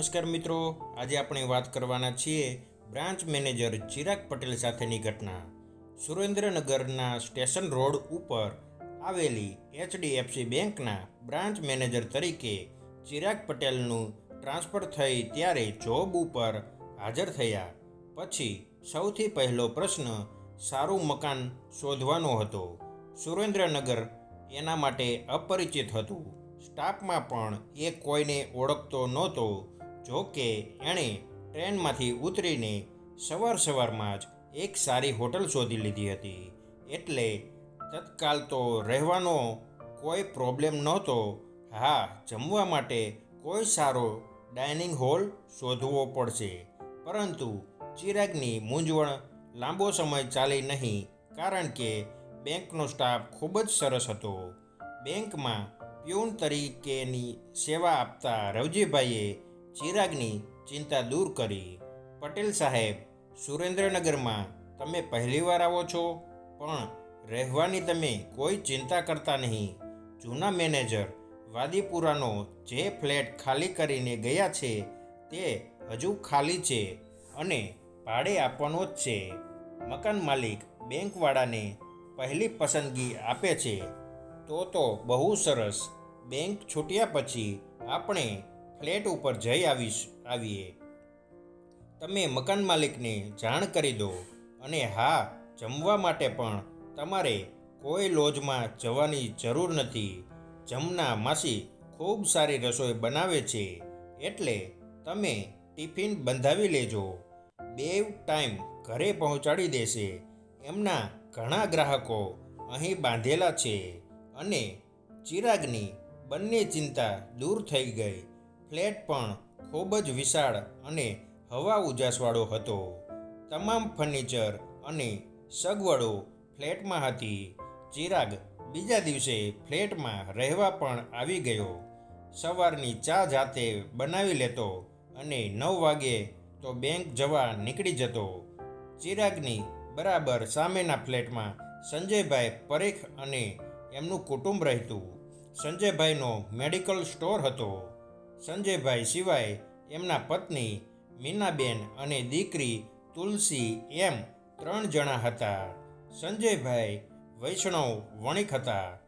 નમસ્કાર મિત્રો, આજે આપણે વાત કરવાના છીએ બ્રાન્ચ મેનેજર ચિરાગ પટેલ સાથેની ઘટના. સુરેન્દ્રનગરના સ્ટેશન રોડ ઉપર આવેલી એચડીએફસી બેંકના બ્રાન્ચ મેનેજર તરીકે ચિરાગ પટેલનું ટ્રાન્સફર થઈ ત્યારે જોબ ઉપર હાજર થયા. પછી સૌથી પહેલો પ્રશ્ન, સારું મકાન શોધવાનો હતો. સુરેન્દ્રનગર એના માટે અપરિચિત હતું. સ્ટાફમાં પણ એ કોઈને ઓળખતો નહોતો. જો કે એણે ટ્રેનમાંથી ઉતરીને સવાર સવારમાં જ એક સારી હોટલ શોધી લીધી હતી. એટલે તત્કાલ તો રહેવાનો કોઈ પ્રોબ્લેમ નહોતો. હા, જમવા માટે કોઈ સારો ડાઇનિંગ હોલ શોધવો પડશે. પરંતુ ચિરાગની મૂંઝવણ લાંબો સમય ચાલી નહીં, કારણ કે બેંકનો સ્ટાફ ખૂબ જ સરસ હતો. બેંકમાં પ્યુન તરીકેની સેવા આપતા રવજીભાઈએ ચિરાગની ચિંતા દૂર કરી. પટેલ સાહેબ, સુરેન્દ્રનગરમાં તમે પહેલીવાર આવો છો? પણ રહેવાની તમે કોઈ ચિંતા કરતા નહીં. જૂના મેનેજર વાદીપુરાનો જે ફ્લેટ ખાલી કરીને ગયા છે તે હજુ ખાલી છે અને ભાડે આપવાનો જ છે. મકાન માલિક બેંકવાળાને પહેલી પસંદગી આપે છે. તો તો બહુ સરસ. બેંક છૂટ્યા પછી આપણે ફ્લેટ ઉપર જઈ આવીશ, આવીએ. તમે મકાન માલિકને જાણ કરી દો અને હા, જમવા માટે પણ તમારે કોઈ લોજમાં જવાની જરૂર નથી. જમના માસી ખૂબ સારી રસોઈ બનાવે છે, એટલે તમે ટિફિન બંધાવી લેજો. બેવ ટાઈમ ઘરે પહોંચાડી દેશે. એમના ઘણા ગ્રાહકો અહીં બાંધેલા છે અને ચિરાગની બંને ચિંતા દૂર થઈ ગઈ. ફ્લેટ પણ ખૂબ જ વિશાળ અને હવા ઉજાસવાળો હતો. તમામ ફર્નિચર અને સગવડો ફ્લેટમાં હતી. ચિરાગ બીજા દિવસે ફ્લેટમાં રહેવા પણ આવી ગયો. સવારની ચા જાતે બનાવી લેતો અને નવ વાગે તો બેંક જવા નીકળી જતો. ચિરાગની બરાબર સામેના ફ્લેટમાં સંજયભાઈ પરેખ અને એમનું કુટુંબ રહેતું. સંજયભાઈનો મેડિકલ સ્ટોર હતો. સંજયભાઈ સિવાય એમના પત્ની, મીનાબેન અને દીકરી તુલસી એમ ત્રણ જણા હતા. સંજયભાઈ વૈષ્ણવ વણિક હતા.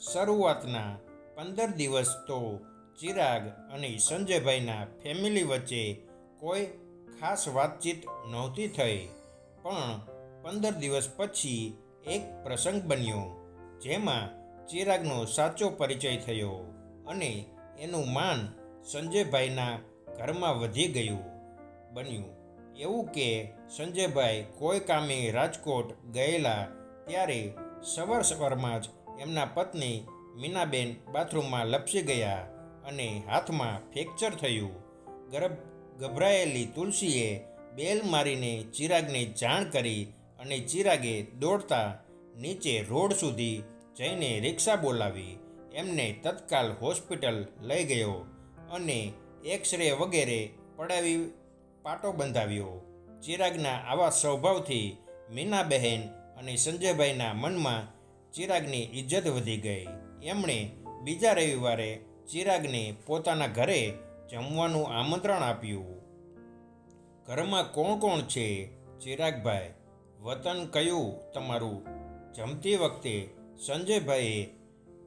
શરૂઆતના પંદર દિવસ તો ચિરાગ અને સંજયભાઈના ફેમિલી વચ્ચે કોઈ ખાસ વાતચીત નહોતી થઈ, પણ પંદર દિવસ પછી એક પ્રસંગ બન્યો, જેમાં ચિરાગનો સાચો પરિચય થયો અને એનું માન સંજયભાઈના ઘરમાં વધી ગયું, બન્યું. એવું કે સંજયભાઈ કોઈ કામે રાજકોટ ગયેલા ત્યારે સવાર સવારમાં જ એમના પત્ની મીનાબેન બાથરૂમમાં લપસી ગયા અને હાથમાં ફ્રેક્ચર થયું. ગર્ભ ગભરાયેલી તુલસીએ બેલ મારીને ચિરાગને જાણ કરી અને ચિરાગે દોડતા નીચે રોડ સુધી જઈને રિક્ષા બોલાવી. એમને તત્કાલ હોસ્પિટલ લઈ ગયો. અને એક્સરે વગેરે પડાવી પાટો બંધાવ્યો. ચિરાગના આવા સ્વભાવથી મીનાબહેન અને સંજયભાઈના મનમાં ચિરાગની ઇજ્જત વધી ગઈ. એમણે બીજા રવિવારે ચિરાગને પોતાના ઘરે જમવાનું આમંત્રણ આપ્યું. ઘરમાં કોણ કોણ છે? ચિરાગભાઈ વતન કયું તમારું? જમતી વખતે સંજયભાઈએ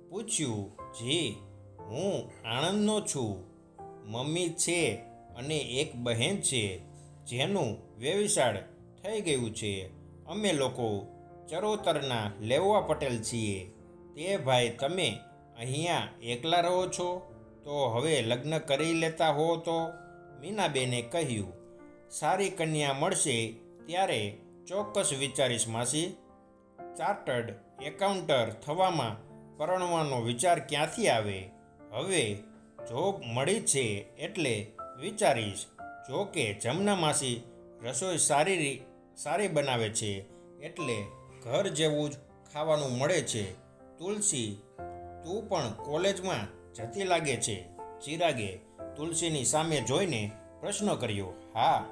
પૂછ્યું, જી, હું આણંદનો છું. મમ્મી છે અને એક બહેન છે, જેનું વ્યવસાળ થઈ ગયું છે. અમે લોકો ચરોતરના લેવા પટેલ છીએ. તે ભાઈ, તમે અહીંયા એકલા રહો છો? તો હવે લગ્ન કરી લેતા હો તો? મીનાબેને કહ્યું, સારી કન્યા મળશે ત્યારે ચોક્કસ વિચારીશ માસી. ચાર્ટર્ડ એકાઉન્ટર થવામાં પરણવાનો વિચાર ક્યાંથી આવે? હવે જોબ મળી છે એટલે વિચારીશ, જો કે જમના માસી રસોઈ સારી સારી બનાવે છે એટલે ઘર જેવું જ ખાવાનું મળે છે. તુલસી, તું પણ કોલેજમાં જતી લાગે છે. ચિરાગે તુલસીની સામે જોઈને પ્રશ્ન કર્યો, હા,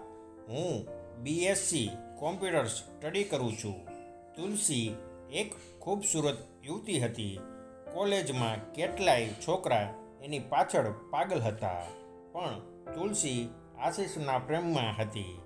હું બીએસસી કોમ્પ્યુટર સ્ટડી કરું છું. તુલસી એક ખૂબસૂરત યુવતી હતી. કોલેજમાં કેટલાય છોકરા એની પાછળ પાગલ હતા. પણ તુલસી આશીષના પ્રેમમાં હતી.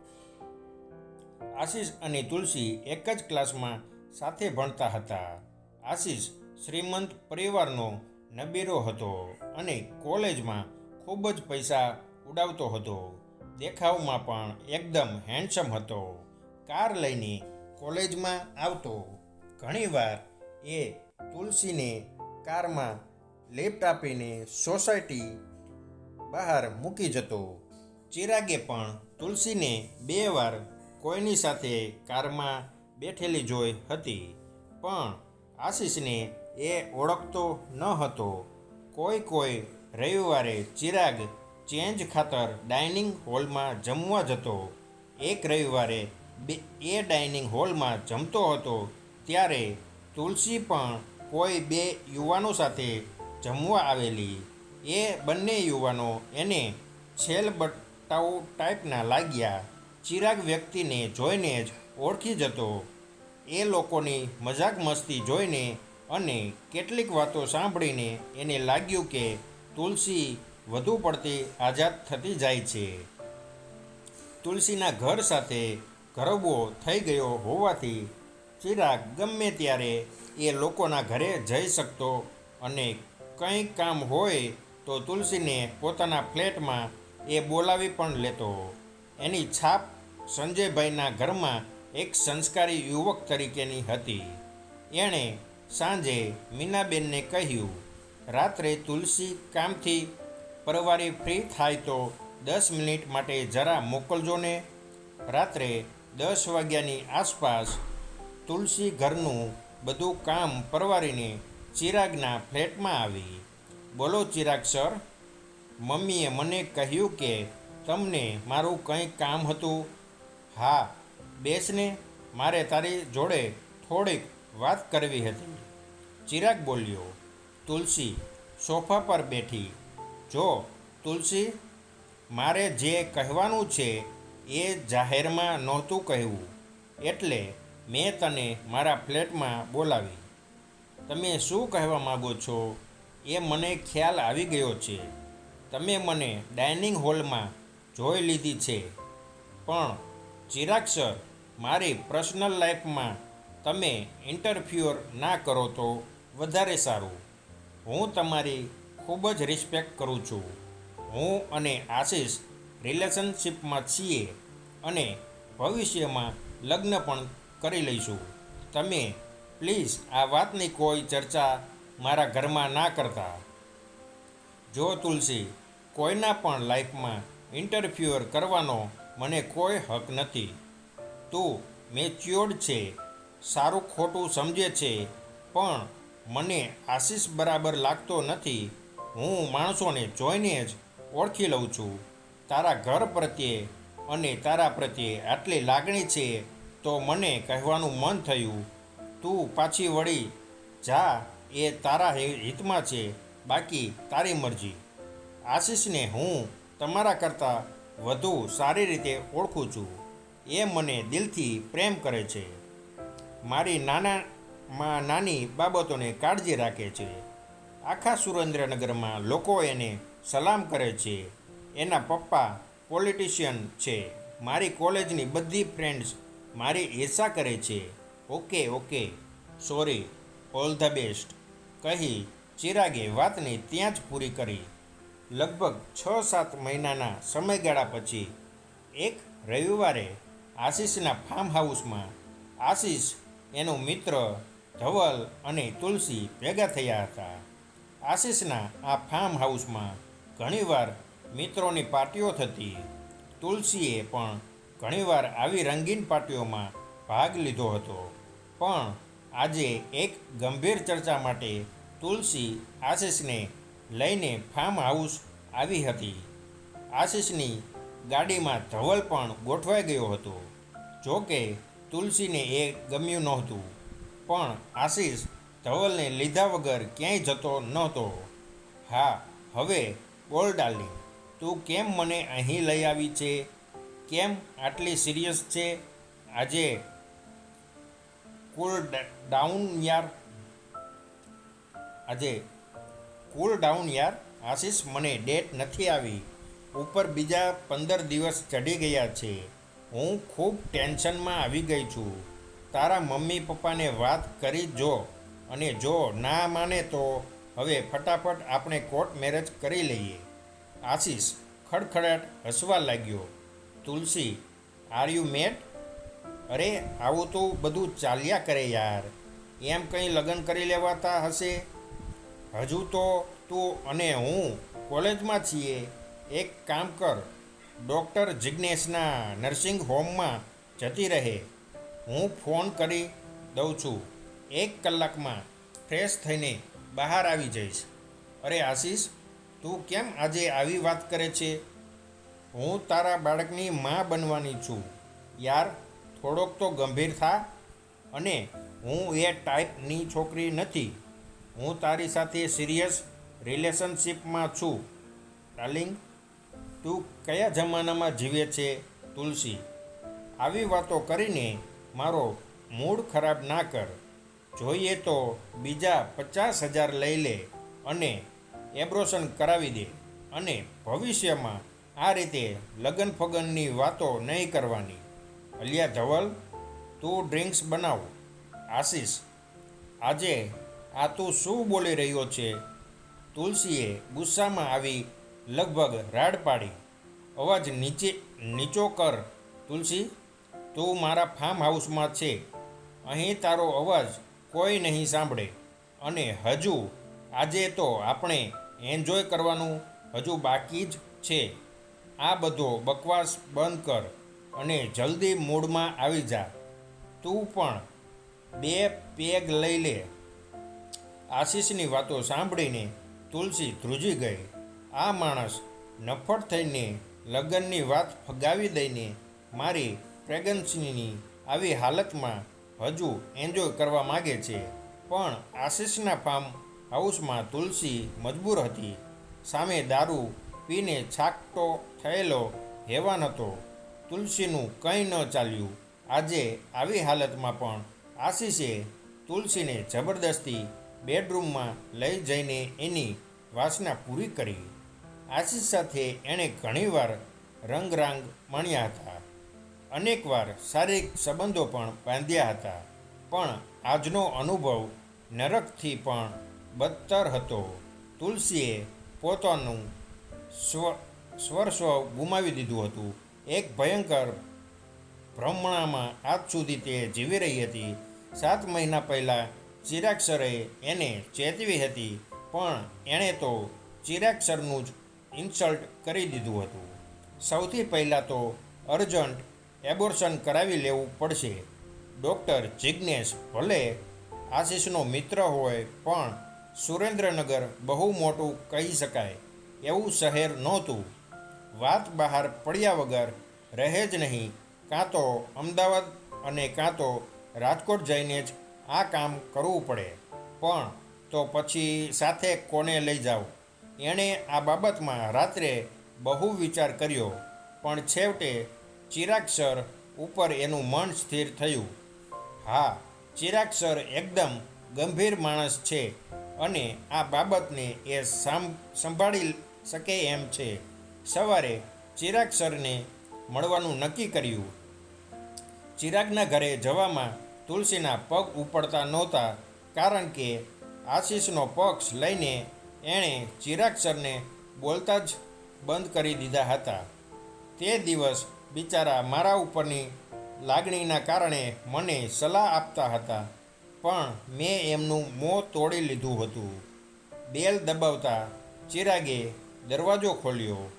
આશીષ અને તુલસી એક જ ક્લાસમાં સાથે ભણતા હતા. આશીષ શ્રીમંત પરિવારનો નબીરો હતો અને કોલેજમાં ખૂબ જ પૈસા ઉડાવતો હતો. દેખાવમાં પણ એકદમ હેન્ડસમ હતો. કાર લઈને કોલેજમાં આવતો. ઘણીવાર એ તુલસીને કારમાં લિફ્ટ આપીને સોસાયટી બહાર મૂકી જતો. ચિરાગે પણ તુલસીને બે વાર કોઈની સાથે કારમાં બેઠેલી જોઈ હતી, પણ આશીષને એ ઓળખતો ન હતો. કોઈ કોઈ રવિવારે ચિરાગ ચેન્જ ખાતર ડાઇનિંગ હોલમાં જમવા જતો. એક રવિવારે બે, એ ડાઇનિંગ હોલમાં જમતો હતો, ત્યારે તુલસી પણ કોઈ બે યુવાનો સાથે જમવા આવેલી. એ બંને યુવાનો એને છેલ બટાઉ ટાઈપના લાગ્યા. ચિરાગ વ્યક્તિને જોઈને જ ઓળખી જતો એ લોકોની મજાક મસ્તી જોઈને અને કેટલીક વાતો સાંભળીને એને લાગ્યું કે તુલસી વધુ પડતી આઝાદ થતી જાય છે. તુલસીના ઘર સાથે ગરબો થઈ ગયો હોવાથી ચિરાગ ગમે ત્યારે એ લોકોના ઘરે જઈ શકતો અને કંઈ કામ હોય તો તુલસીને પોતાના ફ્લેટમાં એ બોલાવી પણ લેતો. એની છાપ સંજયભાઈના ઘરમાં એક સંસ્કારી યુવક તરીકેની હતી. એણે સાંજે મીનાબેનને કહ્યું, રાત્રે તુલસી કામથી પરવારી ફ્રી થાય તો દસ મિનિટ માટે જરા મોકલજો ને. રાત્રે દસ વાગ્યાની આસપાસ તુલસી ઘરનું બધું કામ પરવારીને ચિરાગના ફ્લેટમાં આવી. બોલો ચિરાગ સર, મમ્મીએ મને કહ્યું કે તમને મારું કંઈ કામ હતું. હા બેસને મારે તારી જોડે થોડીક વાત કરવી હતી. ચિરાગ બોલ્યો, તુલસી, સોફા પર બેઠી. જો, તુલસી, મારે જે કહેવાનું છે એ જાહેરમાં નહોતું કહેવું એટલે મેં તને મારા ફ્લેટમાં બોલાવી. તમે શું કહેવા માગો છો? એ મને ખ્યાલ આવી ગયો છે. તમે મને ડાઇનિંગ હોલમાં જોઈ લીધી છે. પણ ચિરાગ સર, મારી પર્સનલ લાઈફમાં તમે ઇન્ટરફ્યુઅર ના કરો તો વધારે સારું. હું તમારી ખૂબ જ રિસ્પેક્ટ કરું છું. હું અને આશીષ રિલેશનશિપમાં છીએ અને ભવિષ્યમાં લગ્ન પણ કરી લઈશું. તમે પ્લીઝ, આ વાતની કોઈ ચર્ચા મારા ઘરમાં ના કરતા. જો તુલસી, કોઈના પણ લાઈફમાં ઇન્ટરફ્યુઅર કરવાનો મને કોઈ હક નથી. તું મેચ્યોર્ડ છે, સારું ખોટું સમજે છે, પણ મને આશીષ બરાબર લાગતો નથી. હું માણસોને જોઈને જ ઓળખી લઉં છું. તારા ઘર પ્રત્યે અને તારા પ્રત્યે આટલી લાગણી છે, તો મને કહેવાનું મન થયું. તું પાછી વળી જા, એ તારા હિતમાં છે. બાકી તારી મરજી. આશીષને હું તમારા કરતાં વધુ સારી રીતે ઓળખું છું. એ મને દિલથી પ્રેમ કરે છે. મારી નાનામાં નાની બાબતોને કાળજી રાખે છે. આખા સુરેન્દ્રનગરમાં લોકો એને સલામ કરે છે. એના પપ્પા પોલિટિશિયન છે. મારી કોલેજની બધી ફ્રેન્ડ્સ મારી ઈર્ષા કરે છે. Okay okay. Sorry all the best કહી, ચિરાગે વાતને ત્યાં જ પૂરી કરી. લગભગ છ સાત મહિનાના સમયગાળા પછી, એક રવિવારે આશીષના ફાર્મ હાઉસમાં આશીષ, એનો મિત્ર, ધવલ અને તુલસી ભેગા થયા હતા. આશીષના આ ફાર્મ હાઉસમાં ઘણીવાર મિત્રોની પાર્ટીઓ થતી. તુલસીએ પણ ઘણીવાર આવી રંગીન પાર્ટીઓમાં ભાગ લીધો હતો. પણ આજે એક ગંભીર ચર્ચા માટે તુલસી આશીષને લઈને ફાર્મ હાઉસ આવી હતી. આશીષની ગાડીમાં ધવલ પણ ગોઠવાઈ ગયો હતો. જો કે તુલસીને એ ગમ્યું નહોતું, પણ આશીષ ધવલને લીધા વગર ક્યાંય જતો નહોતો. હા, હવે બોલ ડાર્લિંગ, તું કેમ મને અહીં લઈ આવી છે? કેમ આટલી સિરિયસ છે? આજે કુલ ડાઉન યાર. આજે કુલ ડાઉન યાર. આશીષ, મને ડેટ નથી આવી. ઉપર બીજા પંદર દિવસ ચડી ગયા છે. હું ખૂબ ટેન્શનમાં આવી ગઈ છું. તારા મમ્મી પપ્પાને વાત કરી જો. અને જો ના માને તો હવે ફટાફટ આપણે કોર્ટ મેરેજ કરી લઈએ. આશીષ ખડખડાટ હસવા લાગ્યો. તુલસી આર યુ મેટ અરે, આવું તો બધું ચાલ્યા કરે યાર. એમ કંઈ લગ્ન કરી લેવાતા હશે? હજુ તો તું અને હું કોલેજમાં છીએ. એક કામ કર, ડૉક્ટર જિજ્ઞેશના નર્સિંગ હોમમાં જતી રહે. હું ફોન કરી દઉં છું. એક કલાકમાં ફ્રેશ થઈને બહાર આવી જઈશ. અરે, આશીષ, તું કેમ આજે આવી વાત કરે છે? હું તારા બાળકની મા બનવાની છું. યાર થોડોક તો ગંભીર થા અને હું એ ટાઈપની છોકરી નથી. હું તારી સાથે સિરિયસ રિલેશનશિપમાં છું. ડાર્લિંગ તું કયા જમાનામાં જીવે છે, તુલસી? આવી વાતો કરીને મારો મૂડ ખરાબ ના કર. જોઈએ તો બીજા પચાસ હજાર લઈ લે અને એબ્રોશન કરાવી દે અને ભવિષ્યમાં આ રીતે લગન ફગનની વાતો નહીં કરવાની. અલિયા ધવલ, તું ડ્રિંક્સ બનાવ. આશીષ, આજે આ તું શું બોલી રહ્યો છે? તુલસીએ ગુસ્સામાં આવી લગભગ રાડ પાડી. અવાજ નીચે, નીચો કર, તુલસી. તું મારા ફાર્મ હાઉસમાં છે. અહીં તારો અવાજ કોઈ નહીં સાંભળે. અને હજુ, આજે તો આપણે એન્જોય કરવાનું હજુ બાકી જ છે. આ બધો બકવાસ બંધ કર. અને જલ્દી મૂડમાં આવી જા. તું પણ બે પેગ લઈ લે. આશીષની વાતો સાંભળીને તુલસી ધ્રુજી ગઈ. આ માણસ નફળ થઈને લગ્નની વાત ફગાવી દઈને મારી પ્રેગન્સીની આવી હાલતમાં હજુ એન્જોય કરવા માગે છે. પણ આશીષના ફાર્મ હાઉસમાં તુલસી મજબૂર હતી. સામે દારૂ પીને છાકટો થયેલો હેવાન હતો. તુલસીનું કંઈ ન ચાલ્યું. આજે આવી હાલતમાં પણ આશીષે તુલસીને જબરદસ્તી બેડરૂમમાં લઈ જઈને એની વાસના પૂરી કરી. આશીષ સાથે એણે ઘણીવાર રંગરાંગ માણ્યા હતા. અનેકવાર શારીરિક સંબંધો પણ બાંધ્યા હતા. પણ આજનો અનુભવ નરકથી પણ બદતર હતો. તુલસીએ પોતાનું સ્વ સ્વરસ્વ ગુમાવી દીધું હતું. એક ભયંકર ભ્રમણામાં આજ સુધી તે જીવી રહી હતી. સાત મહિના પહેલાં ચિરાગ સરે એને ચેતવી હતી, પણ એણે તો ચિરાગ સરનું જ ઇન્સલ્ટ કરી દીધું હતું. સૌથી પહેલાં તો અર્જન્ટ એબોર્શન કરાવી લેવું પડશે. ડૉક્ટર જિજ્ઞેશ ભલે આશીષનો મિત્ર હોય, પણ સુરેન્દ્રનગર બહુ મોટું કહી શકાય. એવું શહેર નહોતું. વાત બહાર પડ્યા વગર રહે જ નહીં. કાં તો અમદાવાદ અને કાં તો રાજકોટ જઈને જ આ કામ કરવું પડે. પણ તો પછી સાથે કોને લઈ જાઓ એણે આ બાબતમાં રાત્રે બહુ વિચાર કર્યો. પણ છેવટે ચિરાગ સર ઉપર એનું મન સ્થિર થયું. હા, ચિરાગ સર એકદમ ગંભીર માણસ છે અને આ બાબતને એ સાંભ, સંભાળી શકે એમ છે. સવારે ચિરાગ સરને મળવાનું નક્કી કર્યું. ચિરાગના ઘરે જવામાં તુલસીના પગ ઉપડતા નહોતા કારણ કે આશીષનો પક્ષ લઈને એણે ચિરાગ સરને બોલતા જ બંધ કરી દીધા હતા. તે દિવસ બિચારા મારા ઉપરની લાગણીના કારણે મને સલાહ આપતા હતા, પણ મેં એમનું મોં તોડી લીધું હતું. બેલ દબાવતા ચિરાગે દરવાજો ખોલ્યો.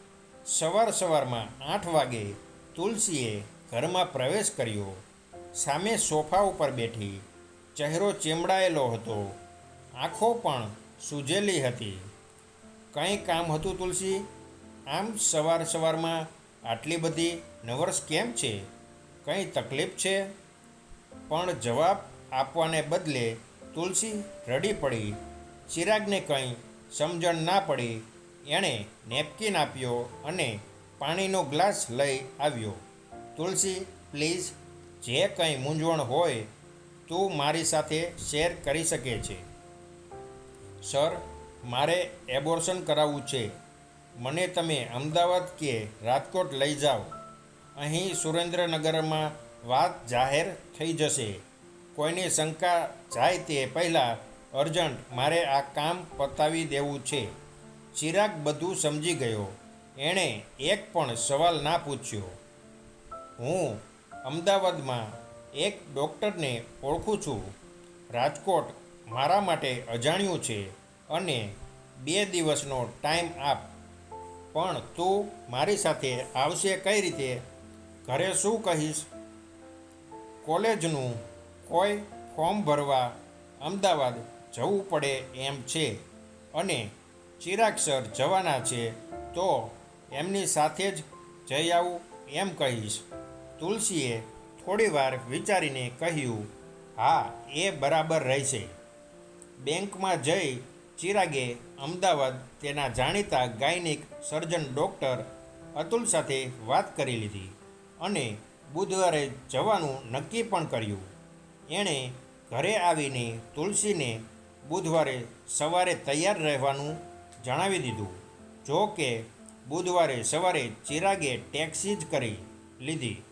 સવાર સવારમાં આઠ વાગે તુલસીએ ઘરમાં પ્રવેશ કર્યો. સામે સોફા ઉપર બેઠી ચહેરો ચેમડાયેલો હતો. આંખો પણ સૂજેલી હતી. કંઈ કામ હતું તુલસી? આમ સવાર સવારમાં આટલી બધી નવરસ કેમ છે? કંઈ તકલીફ છે? પણ જવાબ આપવાને બદલે તુલસી રડી પડી. ચિરાગને કંઈ સમજણ ના પડી. એણે નેપકિન આપ્યો અને પાણીનો ગ્લાસ લઈ આવ્યો. તુલસી, પ્લીઝ, જે કંઈ મૂંઝવણ હોય, તું મારી સાથે શેર કરી શકે છે. સર, મારે એબોર્શન કરાવવું છે. મને તમે અમદાવાદ કે રાજકોટ લઈ જાઓ. અહીં સુરેન્દ્રનગરમાં વાત જાહેર થઈ જશે. કોઈની શંકા જાય તે પહેલાં અર્જન્ટ મારે આ કામ પતાવી દેવું છે. ચિરાગ બધું સમજી ગયો. એણે એક પણ સવાલ ના પૂછ્યો. હું અમદાવાદમાં એક ડૉક્ટરને ઓળખું છું. રાજકોટ મારા માટે અજાણ્યું છે અને બે દિવસનો ટાઈમ આપ. પણ તું મારી સાથે આવશે કઈ રીતે? ઘરે શું કહીશ? કોલેજનું કોઈ ફોર્મ ભરવા અમદાવાદ જવું પડે એમ છે. અને ચિરાગ સર જવાના છે, તો એમની સાથે જ જઈ આવું એમ કહીશ. તુલસીએ થોડીવાર વિચારીને કહ્યું, હા, એ બરાબર રહેશે. બેંકમાં જઈ ચિરાગે અમદાવાદ તેના જાણીતા ગાયનિક સર્જન ડૉક્ટર અતુલ સાથે વાત કરી લીધી અને બુધવારે જવાનું નક્કી પણ કર્યું. એણે ઘરે આવીને તુલસીને બુધવારે સવારે તૈયાર રહેવાનું જણાવી દીધું. જો કે, બુધવારે સવારે ચિરાગે ટેક્સી જ કરી લીધી.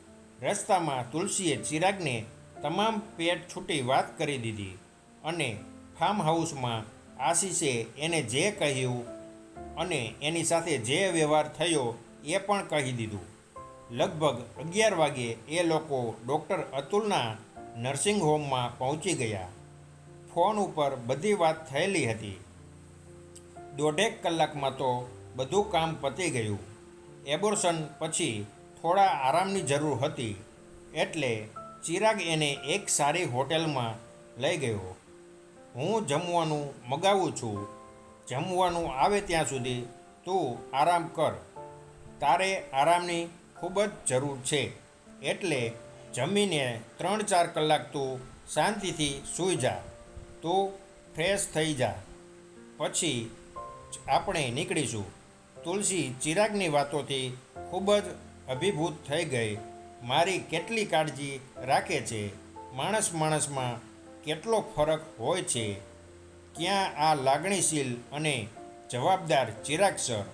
રસ્તામાં તુલસીએ ચિરાગને તમામ પેટ છૂટી વાત કરી દીધી અને ફાર્મ હાઉસમાં આશીષે એને જે કહ્યું અને એની સાથે જે વ્યવહાર થયો એ પણ કહી દીધું. લગભગ અગિયાર વાગે એ લોકો ડૉક્ટર અતુલના નર્સિંગ હોમમાં પહોંચી ગયા. ફોન ઉપર બધી વાત થયેલી હતી. દોઢેક કલાકમાં તો બધું કામ પતી ગયું. એબોર્શન પછી થોડા આરામની જરૂર હતી, એટલે ચિરાગ એને એક સારી હોટેલમાં લઈ ગયો. હું જમવાનું મગાવું છું. જમવાનું આવે ત્યાં સુધી તું આરામ કર. તારે આરામની ખૂબ જ જરૂર છે. એટલે જમીને ત્રણ ચાર કલાક તું શાંતિથી સૂઈ જા. તું ફ્રેશ થઈ જા. પછી આપણે નીકળીશું. તુલસી ચિરાગની વાતોથી ખૂબ જ અભિભૂત થઈ ગઈ. મારી કેટલી કાળજી રાખે છે. માણસ માણસમાં કેટલો ફરક હોય છે. ક્યાં આ લાગણીશીલ અને જવાબદાર ચિરાગ સર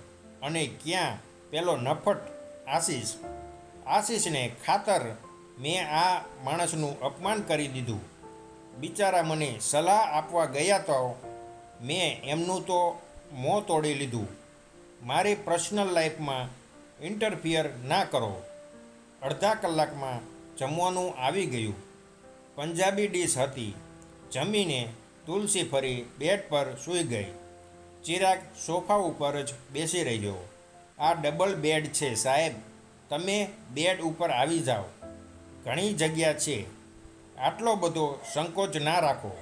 અને ક્યાં પેલો નફટ આશીષ? આશીષને ખાતર મેં આ માણસનું અપમાન કરી દીધું. બિચારા મને સલાહ આપવા ગયા તો મેં એમનું તો મોં તોડી લીધું. મારી પર્સનલ લાઈફમાં ઇન્ટરફિયર ના કરો. અડધા કલાકમાં જમવાનું આવી ગયું. પંજાબી ડીશ હતી. જમીને તુલસી ફરી બેડ પર સૂઈ ગઈ. ચિરાગ સોફા ઉપર જ બેસી રહ્યો. આ ડબલ બેડ છે સાહેબ. તમે બેડ ઉપર આવી જાઓ. ઘણી જગ્યા છે. આટલો બધો સંકોચ ના રાખો.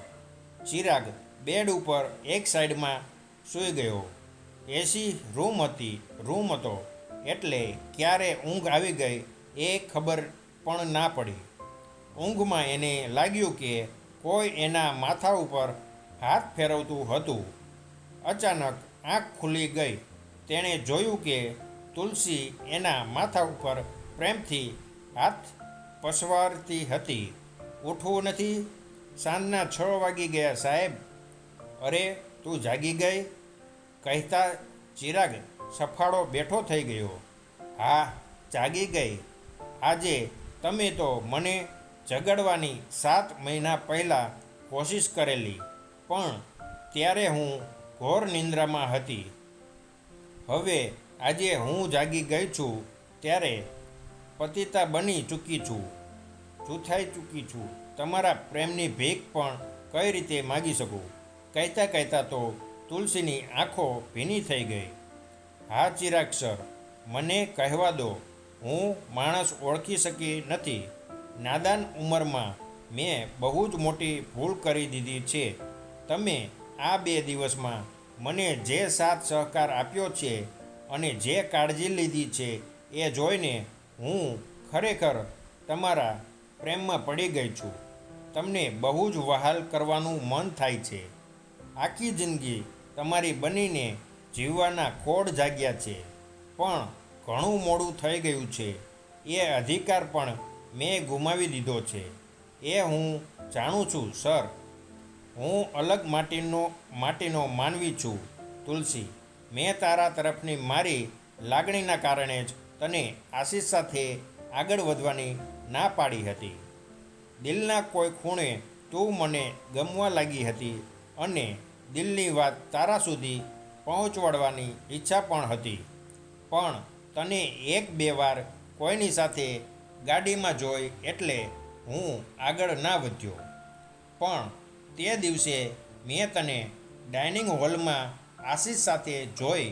ચિરાગ બેડ ઉપર એક સાઈડમાં સૂઈ ગયો એસી રૂમ હતી, રૂમ હતો, એટલે ક્યારે ઊંઘ આવી ગઈ એ ખબર પણ ના પડી. ઊંઘમાં એને લાગ્યું કે કોઈ એના માથા ઉપર હાથ ફેરવતું હતું. અચાનક આંખ ખુલી ગઈ. તેણે જોયું કે તુલસી એના માથા ઉપર પ્રેમથી હાથ પસવારતી હતી. ઉઠવું નથી? સાંજના છ વાગી ગયા સાહેબ. અરે, તું જાગી ગઈ? કહેતા ચિરાગ સફાળો બેઠો થઈ ગયો. હા, જાગી ગઈ. આજે તમે તો મને જગાડવાની સાત મહિના પહેલાં કોશિશ કરેલી, પણ ત્યારે હું ઘોર નિંદ્રામાં હતી. હવે આજે હું જાગી ગઈ છું ત્યારે પતિતા બની ચૂકી છું, જૂથાઈ ચૂકી છું. તમારા પ્રેમની ભીખ પણ કઈ રીતે માગી શકું? કહેતા કહેતા તો તુલસીની આંખો ભીની થઈ ગઈ. હા, ચિરાગ સર, મને કહેવા દો, હું માણસ ઓળખી શકી નથી. નાદાન ઉંમરમાં મેં બહુ જ મોટી ભૂલ કરી દીધી છે. તમે આ બે દિવસમાં મને જે સાથ સહકાર આપ્યો છે અને જે કાળજી લીધી છે એ જોઈને હું ખરેખર તમારા પ્રેમમાં પડી ગઈ છું. તમને બહુ જ વહાલ કરવાનું મન થાય છે. આખી જિંદગી તમારી બનીને જીવવાના ખોડ જાગ્યા છે. પણ ઘણું મોડું થઈ ગયું છે. એ અધિકાર પણ મેં ગુમાવી દીધો છે. એ હું જાણું છું, સર. હું અલગ માટીનો માટીનો માનવી છું, તુલસી. મેં તારા તરફની મારી લાગણીના કારણે જ તને આશીષ સાથે આગળ વધવાની ના પાડી હતી. દિલના કોઈ ખૂણે તું મને ગમવા લાગી હતી અને દિલની વાત તારા સુધી પહોંચવાડવાની ઈચ્છા પણ હતી. પણ તને એક બે વાર કોઈની સાથે ગાડીમાં જોઈ એટલે હું આગળ ના વધ્યો. પણ તે દિવસે મેં તને ડાઇનિંગ હોલમાં આશીષ સાથે જોઈ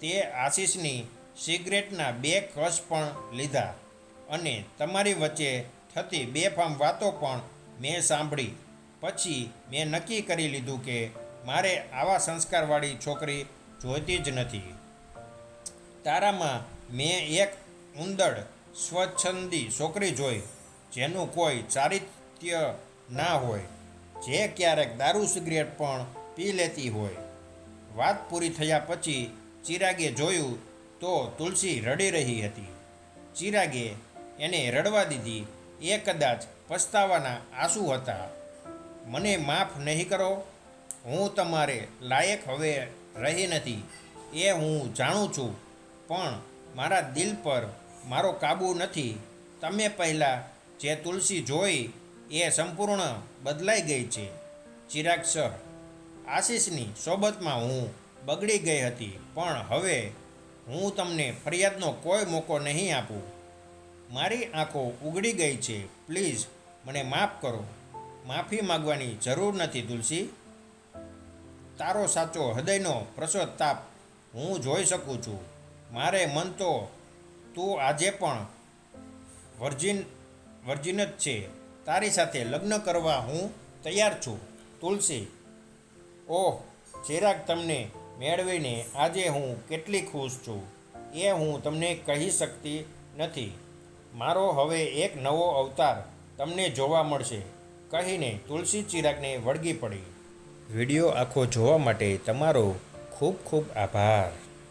તે આશીષની સિગરેટના બે કસ પણ લીધા અને તમારી વચ્ચે થતી બેફામ વાતો પણ મેં સાંભળી. પછી મેં નક્કી કરી લીધું કે મારે આવા સંસ્કારવાળી છોકરી જોઈતી જ નથી. તારામાં મેં એક ઉંદર સ્વચ્છંદી છોકરી જોઈ, જેનું કોઈ ચારિત્ય ના હોય, જે ક્યારેક દારૂ સિગરેટ પણ પી લેતી હોય. વાત પૂરી થયા પછી ચિરાગે જોયું તો તુલસી રડી રહી હતી. ચિરાગે એને રડવા દીધી, એ કદાચ પસ્તાવાના આંસુ હતા. મને માફ નહીં કરો હું તમારે લાયક હવે રહી નથી, એ હું જાણું છું. પણ મારા દિલ પર મારો કાબૂ નથી. તમે પહેલાં જે તુલસી જોઈ, એ સંપૂર્ણ બદલાઈ ગઈ છે. ચિરાગ સર, આશીષની સોબતમાં હું બગડી ગઈ હતી, પણ હવે હું તમને ફરિયાદનો કોઈ મોકો નહીં આપું. મારી આંખો ઉગડી ગઈ છે. પ્લીઝ મને માફ કરો. માફી માગવાની જરૂર નથી તુલસી. તારો સાચો હૃદયનો પ્રસોતાપ હું જોઈ શકું છું. મારે મન તો તું આજે પણ વર્જિન વર્જિન જ છે. તારી સાથે લગ્ન કરવા હું તૈયાર છું. તુલસી, ઓહ, ચિરાગ તમને મેળવીને આજે હું કેટલી ખુશ છું. એ હું તમને કહી શકતી નથી. મારો હવે એક નવો અવતાર તમને જોવા મળશે. કહીને તુલસી ચિરાગને વળગી પડી. વીડિયો આખો જોવા માટે તમારો ખૂબ ખૂબ આભાર.